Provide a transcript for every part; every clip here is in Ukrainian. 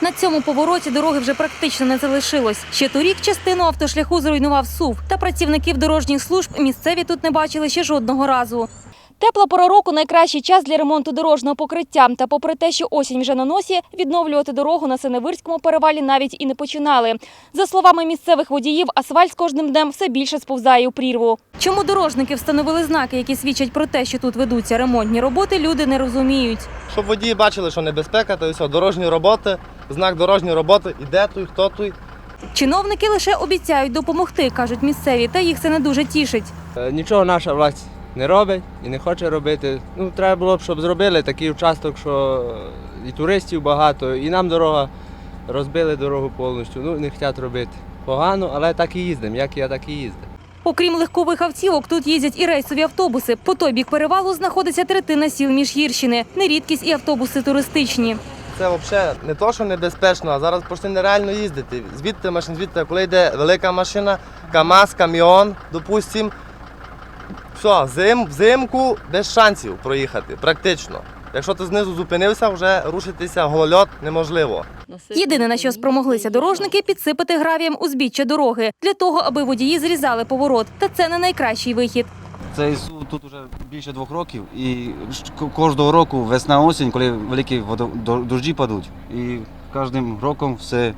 На цьому повороті дороги вже практично не залишилось. Ще торік частину автошляху зруйнував сув, та працівників дорожніх служб місцеві тут не бачили ще жодного разу. Тепла пора року найкращий час для ремонту дорожнього покриття. Та попри те, що осінь вже на носі, відновлювати дорогу на Синевирському перевалі навіть і не починали. За словами місцевих водіїв, асфальт з кожним днем все більше сповзає у прірву. Чому дорожники встановили знаки, які свідчать про те, що тут ведуться ремонтні роботи, люди не розуміють. Щоб водії бачили, що небезпека, то і все, дорожні роботи, знак дорожньої роботи, іде той, хто той. Чиновники лише обіцяють допомогти, кажуть місцеві, та їх це не дуже тішить. Е, Нічого наша власть не робить і не хоче робити. Ну, треба було б, щоб зробили такий участок, що і туристів багато, і нам дорога розбили дорогу повністю. Ну, не хочуть робити. Погано, але так і їздимо. Як я, так і їздив. Окрім легкових автівок, тут їздять і рейсові автобуси. По той бік перевалу знаходиться третина сіл Міжгірщини. Не рідкість і автобуси туристичні. Це взагалі не то, що небезпечно, а зараз просто нереально їздити. Звідти машин, звідти, коли йде велика машина, КАМАЗ, каміон, допустим. Все, зим, взимку без шансів проїхати, практично. Якщо ти знизу зупинився, вже рушитися гольот неможливо. Єдине, на що спромоглися дорожники, підсипати гравієм узбіччя дороги для того, аби водії зрізали поворот. Та це не найкращий вихід. Цей суд тут вже більше двох років, і кожного року весна-осінь, коли великі водо- до- дощі падуть, і кожним роком все,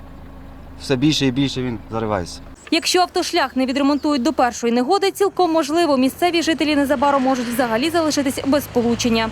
все більше і більше він заривається. Якщо автошлях не відремонтують до першої негоди, цілком можливо, місцеві жителі незабаром можуть взагалі залишитись без сполучення.